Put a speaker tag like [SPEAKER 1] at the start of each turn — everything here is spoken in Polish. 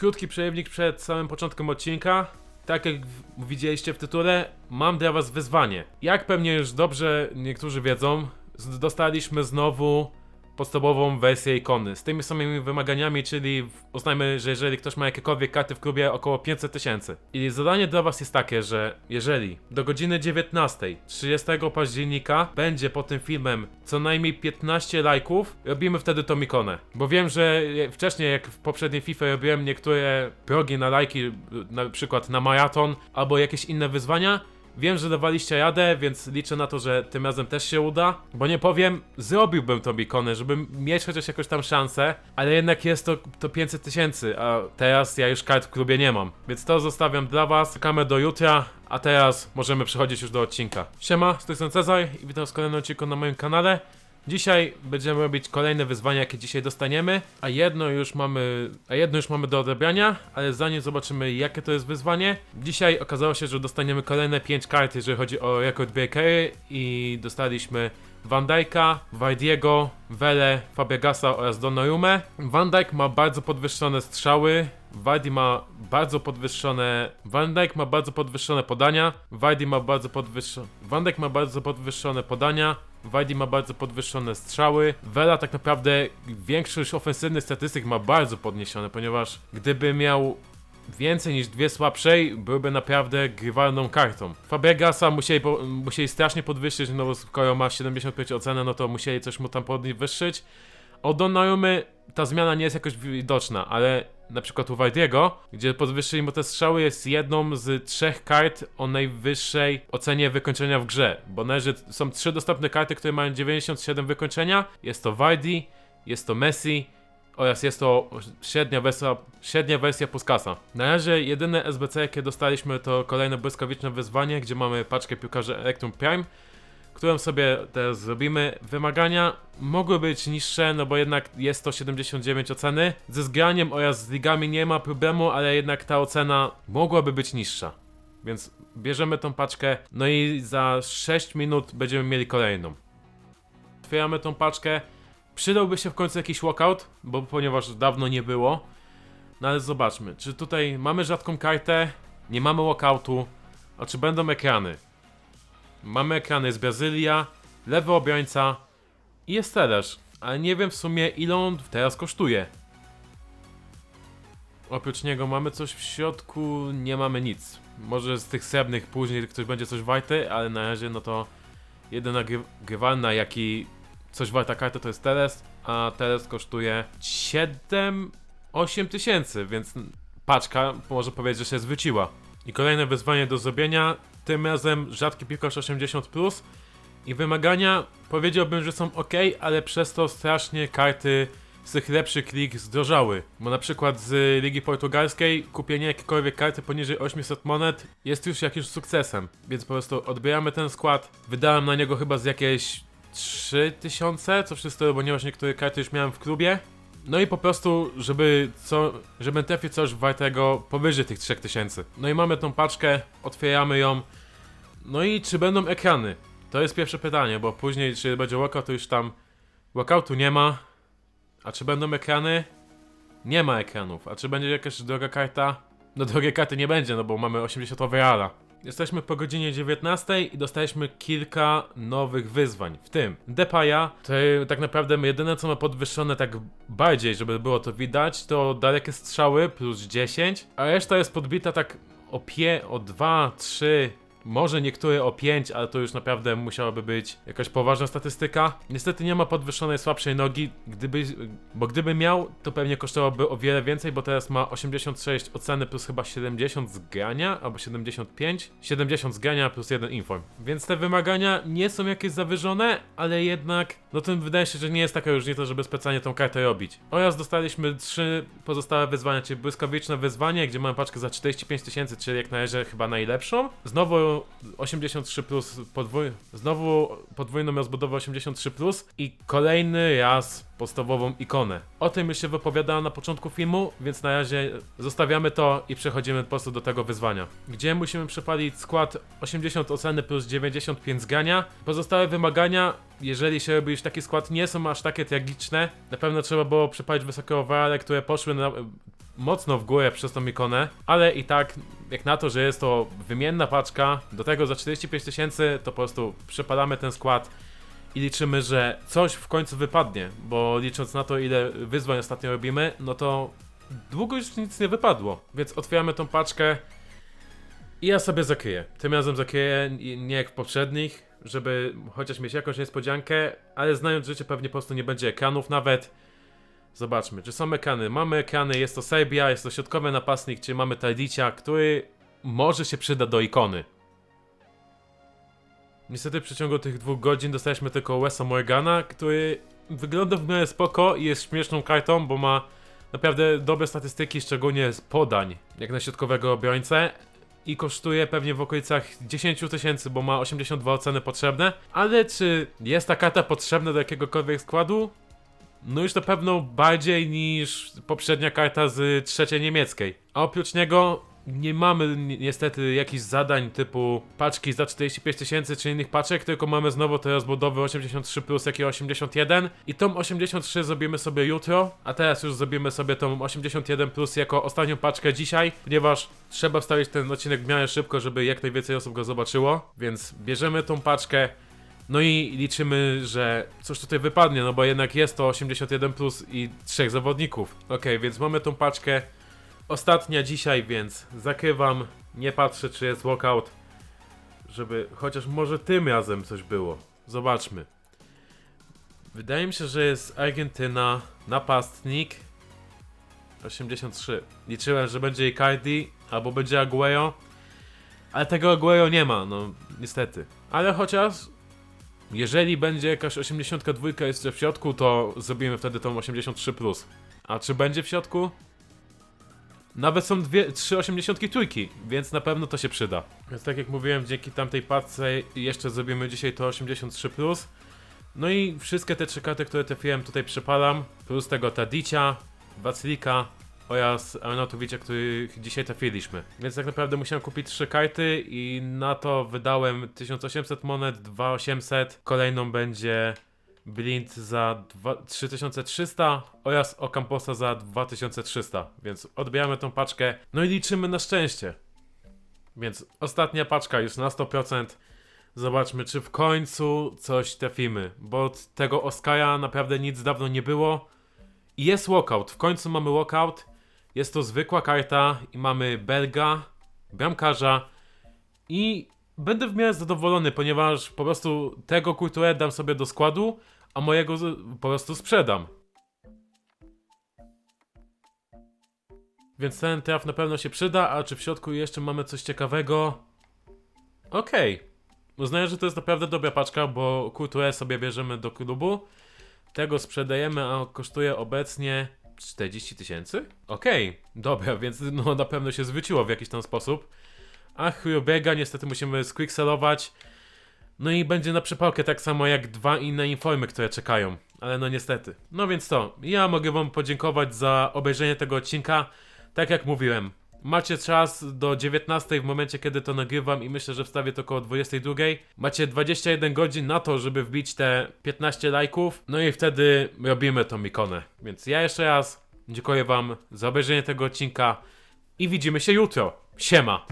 [SPEAKER 1] Krótki przerywnik przed samym początkiem odcinka. Tak jak widzieliście w tytule, mam dla was wyzwanie. Jak pewnie już dobrze niektórzy wiedzą, dostaliśmy znowu podstawową wersję ikony z tymi samymi wymaganiami, czyli uznajmy, że jeżeli ktoś ma jakiekolwiek karty w klubie około 500 tysięcy. I zadanie dla was jest takie, że jeżeli do godziny 19, 30 października będzie pod tym filmem co najmniej 15 lajków, robimy wtedy tą ikonę. Bo wiem, że wcześniej jak w poprzedniej FIFA robiłem niektóre progi na lajki, na przykład na maraton albo jakieś inne wyzwania, Wiem, że dawaliście radę, więc liczę na to, że tym razem też się uda. Bo nie powiem, zrobiłbym tą ikonę, żeby mieć chociaż jakąś tam szansę, ale jednak jest to, to 500 tysięcy, a teraz ja już kart w klubie nie mam. Więc to zostawiam dla was, czekamy do jutra, a teraz możemy przechodzić już do odcinka. Siema, z tej strony i witam w kolejnym odcinku na moim kanale. Dzisiaj będziemy robić kolejne wyzwania, jakie dzisiaj dostaniemy, a jedno już mamy, a jedno już mamy do odebrania, ale zanim zobaczymy, jakie to jest wyzwanie, dzisiaj okazało się, że dostaniemy kolejne 5 kart, jeżeli chodzi o record breakery i dostaliśmy Van Dijk'a, Vardiego, Vele, Fabregasa oraz Donnarumę. Van Dijk ma bardzo podwyższone strzały, Vardy ma bardzo podwyższone. Van Dijk ma bardzo podwyższone podania. Vardy ma bardzo podwyższone. Van Dijk ma bardzo podwyższone podania. Vardy ma bardzo podwyższone strzały. Vela tak naprawdę większość ofensywnych statystyk ma bardzo podniesione, ponieważ gdyby miał więcej niż dwie słabszej, byłby naprawdę grywalną kartą. Fabregasa musieli, po, musieli strasznie podwyższyć, no bo skoro ma 75 ocenę, no to musieli coś mu tam podwyższyć. Od Donnarumy ta zmiana nie jest jakoś widoczna, ale na przykład u Wardiego, gdzie podwyższyli mu te strzały, jest jedną z trzech kart o najwyższej ocenie wykończenia w grze. Bo należy, są trzy dostępne karty, które mają 97 wykończenia. Jest to Wardi, jest to Messi oraz jest to średnia wersja, średnia wersja Puskasa. Na razie jedyne SBC jakie dostaliśmy to kolejne błyskawiczne wyzwanie, gdzie mamy paczkę piłkarzy Electrum Prime, którą sobie teraz zrobimy. Wymagania mogły być niższe, no bo jednak jest to 79 oceny. Ze zgraniem oraz z ligami nie ma problemu, ale jednak ta ocena mogłaby być niższa. Więc bierzemy tą paczkę, no i za 6 minut będziemy mieli kolejną. Otwieramy tą paczkę. Przydałby się w końcu jakiś walkout, bo ponieważ dawno nie było. No ale zobaczmy, czy tutaj mamy rzadką kartę, nie mamy walkoutu, a czy będą ekrany? Mamy ekrany z Brazylia, lewy obrońca i jest Telesz, ale nie wiem w sumie ile on teraz kosztuje. Oprócz niego mamy coś w środku, nie mamy nic. Może z tych srebrnych później ktoś będzie coś warty, ale na razie no to jedyna gry grywalna coś warta karta to jest Teles, a Teles kosztuje 7-8 tysięcy, więc paczka może powiedzieć, że się zwróciła. I kolejne wyzwanie do zrobienia, tym razem rzadki piłkarz 80+, plus i wymagania powiedziałbym, że są ok, ale przez to strasznie karty z tych lepszych lig zdrożały. Bo na przykład z Ligi Portugalskiej kupienie jakiejkolwiek karty poniżej 800 monet jest już jakimś sukcesem. Więc po prostu odbieramy ten skład. Wydałem na niego chyba z jakieś 3000, co wszystko, ponieważ niektóre karty już miałem w klubie. No i po prostu, żeby co, żebym trafił coś wartego powyżej tych 3000. No i mamy tą paczkę, otwieramy ją. No i czy będą ekrany? To jest pierwsze pytanie, bo później czy będzie walkout, to już tam walkoutu nie ma. A czy będą ekrany? Nie ma ekranów. A czy będzie jakaś droga karta? No drogiej karty nie będzie, no bo mamy 80 overalla. Jesteśmy po godzinie 19 i dostaliśmy kilka nowych wyzwań, w tym Depaya, to tak naprawdę jedyne co ma podwyższone tak bardziej, żeby było to widać, to dalekie strzały plus 10, a reszta jest podbita tak o pie, o 2, 3, może niektóre o 5, ale to już naprawdę musiałaby być jakaś poważna statystyka. Niestety nie ma podwyższonej słabszej nogi, gdyby, bo gdyby miał, to pewnie kosztowałoby o wiele więcej, bo teraz ma 86 oceny plus chyba 70 zgrania, albo 75. 70 zgrania plus 1 inform. Więc te wymagania nie są jakieś zawyżone, ale jednak, no to wydaje się, że nie jest taka różnica, żeby specjalnie tą kartę robić. Oraz dostaliśmy trzy pozostałe wyzwania, czyli błyskawiczne wyzwanie, gdzie mamy paczkę za 45 tysięcy, czyli jak na razie chyba najlepszą. Znowu 83 plus podwój... Znowu podwójną rozbudowę 83 plus i kolejny raz podstawową ikonę. O tym już się wypowiadałem na początku filmu, więc na razie zostawiamy to i przechodzimy po prostu do tego wyzwania. Gdzie musimy przepalić skład 80 oceny plus 95 zgrania. Pozostałe wymagania, jeżeli się robi już taki skład, nie są aż takie tragiczne. Na pewno trzeba było przepalić wysokie overale, które poszły na, mocno w górę przez tą ikonę, ale i tak, jak na to, że jest to wymienna paczka, do tego za 45 tysięcy, to po prostu przepalamy ten skład i liczymy, że coś w końcu wypadnie, bo licząc na to, ile wyzwań ostatnio robimy, no to długo już nic nie wypadło, więc otwieramy tą paczkę i ja sobie zakryję. Tym razem zakryję nie jak w poprzednich, żeby chociaż mieć jakąś niespodziankę, ale znając życie pewnie po prostu nie będzie ekranów nawet. Zobaczmy, czy są ekrany. Mamy ekrany, jest to Serbia, jest to środkowy napastnik, czy mamy Tadicia, który może się przyda do ikony. Niestety w przeciągu tych dwóch godzin dostaliśmy tylko Wesa Morgana, który wygląda w miarę spoko i jest śmieszną kartą, bo ma naprawdę dobre statystyki, szczególnie z podań, jak na środkowego obrońcę. I kosztuje pewnie w okolicach 10 tysięcy, bo ma 82 oceny potrzebne. Ale czy jest ta karta potrzebna do jakiegokolwiek składu? No już na pewno bardziej niż poprzednia karta z trzeciej niemieckiej. A oprócz niego nie mamy ni- niestety jakichś zadań typu paczki za 45 tysięcy czy innych paczek, tylko mamy znowu te rozbudowy 83 plus jak i 81 i tą 83 zrobimy sobie jutro, a teraz już zrobimy sobie tą 81 plus jako ostatnią paczkę dzisiaj, ponieważ trzeba wstawić ten odcinek w miarę szybko, żeby jak najwięcej osób go zobaczyło, więc bierzemy tą paczkę, no i liczymy, że coś tutaj wypadnie, no bo jednak jest to 81 plus i trzech zawodników. Okej, więc mamy tą paczkę. Ostatnia dzisiaj, więc zakrywam. Nie patrzę, czy jest walkout. Żeby chociaż może tym razem coś było. Zobaczmy. Wydaje mi się, że jest Argentyna, napastnik. 83. Liczyłem, że będzie Icardi albo będzie Aguero. Ale tego Aguero nie ma, no niestety. Ale chociaż jeżeli będzie jakaś 82 jeszcze w środku, to zrobimy wtedy tą 83. A czy będzie w środku? Nawet są dwie, trzy 83, więc na pewno to się przyda. Więc tak jak mówiłem, dzięki tamtej paczce jeszcze zrobimy dzisiaj to 83. No i wszystkie te trzy karty, które trafiłem tutaj przypalam, plus tego Tadicia, Wacylika oraz Arnautowicza, których dzisiaj trafiliśmy. Więc tak naprawdę musiałem kupić trzy karty i na to wydałem 1800 monet, 2800, kolejną będzie Blind za dwa- 3300 oraz Ocamposa za 2300, więc odbieramy tą paczkę, no i liczymy na szczęście. Więc ostatnia paczka już na 100%. Zobaczmy, czy w końcu coś trafimy, bo od tego Oscara naprawdę nic dawno nie było. Jest walkout, w końcu mamy walkout. Jest to zwykła karta i mamy Belga, bramkarza i będę w miarę zadowolony, ponieważ po prostu tego kulturę dam sobie do składu, a mojego po prostu sprzedam. Więc ten traf na pewno się przyda, a czy w środku jeszcze mamy coś ciekawego? Okej. Uznaję, że to jest naprawdę dobra paczka, bo kulturę sobie bierzemy do klubu. Tego sprzedajemy, a kosztuje obecnie 40 tysięcy? Okej, dobra, więc no na pewno się zwróciło w jakiś tam sposób. A Hyobega niestety musimy squickselować. No i będzie na przypałkę tak samo jak dwa inne informy, które czekają. Ale no niestety. No więc to, ja mogę wam podziękować za obejrzenie tego odcinka. Tak jak mówiłem, macie czas do 19 w momencie kiedy to nagrywam i myślę, że wstawię to około 22. Macie 21 godzin na to, żeby wbić te 15 lajków. No i wtedy robimy tą ikonę. Więc ja jeszcze raz dziękuję wam za obejrzenie tego odcinka i widzimy się jutro. Siema!